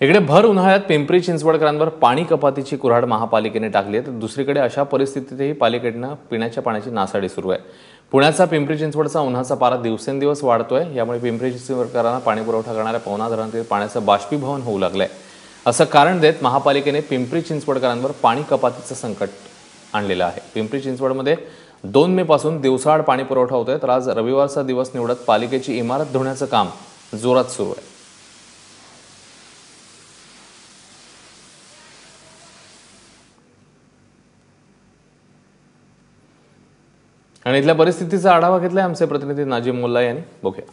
इकडे भर उन्हाळ्यात पिंपरी चिंचवडकरांवर पाणी कपातीची कुऱ्हाड महापालिकेने टाकली आहे. तर दुसरीकडे अशा परिस्थितीतही पालिकेनं पिण्याच्या पाण्याची नासाडी सुरू आहे. पुण्याचा पिंपरी चिंचवडचा उन्हाचा पारा दिवसेंदिवस वाढतोय. यामुळे पिंपरी चिंचवडकरांना पाणी पुरवठा करणाऱ्या पवना धरणातील पाण्याचं बाष्पीभवन होऊ लागलंय. असं कारण देत महापालिकेने पिंपरी चिंचवडकरांवर पाणी कपातीचं संकट आणलेलं आहे. पिंपरी चिंचवडमध्ये दोन मे पासून दिवसाआड पाणी पुरवठा होतोय. तर आज रविवारचा दिवस निवडत पालिकेची इमारत धुण्याचं काम जोरात सुरू आहे. आणि इथल्या परिस्थितीचा आढावा घेतलाय आमचे प्रतिनिधी नाजिम मुल्ला यांनी. बघूया.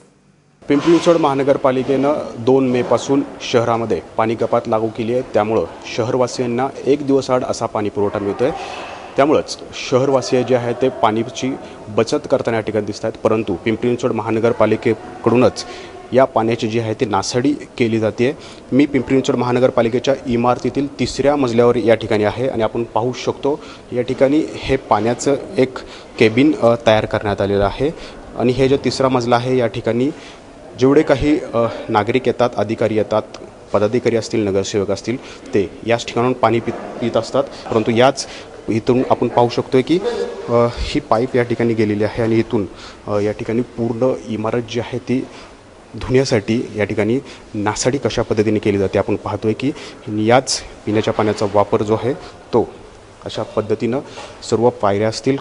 पिंपरी चिंचवड महानगरपालिकेनं दोन मेपासून शहरामध्ये पाणी कपात लागू केली आहे. त्यामुळं शहरवासियांना एक दिवसाआड असा पाणी पुरवठा मिळतो आहे त्यामुळंच शहरवासीय जे आहे ते पाणीची बचत करताना या ठिकाणी दिसत आहेत परंतु पिंपरी चिंचवड महानगरपालिकेकडूनच या पाण्याची जी आहे ती नासाडी केली जाते. मी पिंपरी चिंचवड महानगरपालिकेच्या इमारतीतील तिसऱ्या मजल्यावर या ठिकाणी आहे आणि आपण पाहू शकतो या ठिकाणी हे पाण्याचं एक केबिन तयार करण्यात आलेलं आहे. आणि हे जो तिसरा मजला आहे या ठिकाणी जेवढे काही नागरिक येतात अधिकारी येतात पदाधिकारी असतील नगरसेवक असतील ते याच ठिकाणाहून पाणी पित पित असतात. परंतु याच इथून आपण पाहू शकतो की ही पाईप या ठिकाणी गेलेली आहे आणि इथून या ठिकाणी पूर्ण इमारत जी आहे ती धुण्यासाठी या ठिकाणी नासाडी कशा पद्धतीने केली जाते आपण पाहतोय की याच पिण्याच्या पाण्याचा वापर जो आहे तो अशा पद्धतीनं सर्व पायऱ्या असतील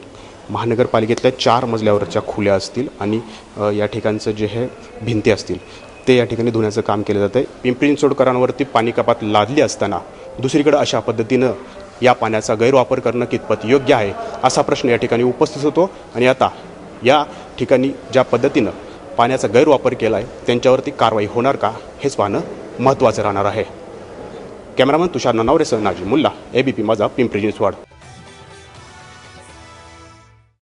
महानगरपालिकेतल्या चार मजल्यावरच्या खुल्या असतील आणि या ठिकाणचं जे हे भिंती असतील ते या ठिकाणी धुण्याचं काम केलं जातं आहे पिंपरी चिंचवडकरांवरती पाणी कपात लादली असताना दुसरीकडे अशा पद्धतीनं या पाण्याचा गैरवापर करणं कितपत योग्य आहे असा प्रश्न या ठिकाणी उपस्थित होतो. आणि आता या ठिकाणी ज्या पद्धतीनं पाण्याचा गैरवापर केला आहे त्यांच्यावरती कारवाई होणार का? हेच पाहणं महत्त्वाचं राहणार आहे. कॅमेरामन तुषार ननावरेसह नाजी मुल्ला एबीपी माझा पिंपरी चिंचवड.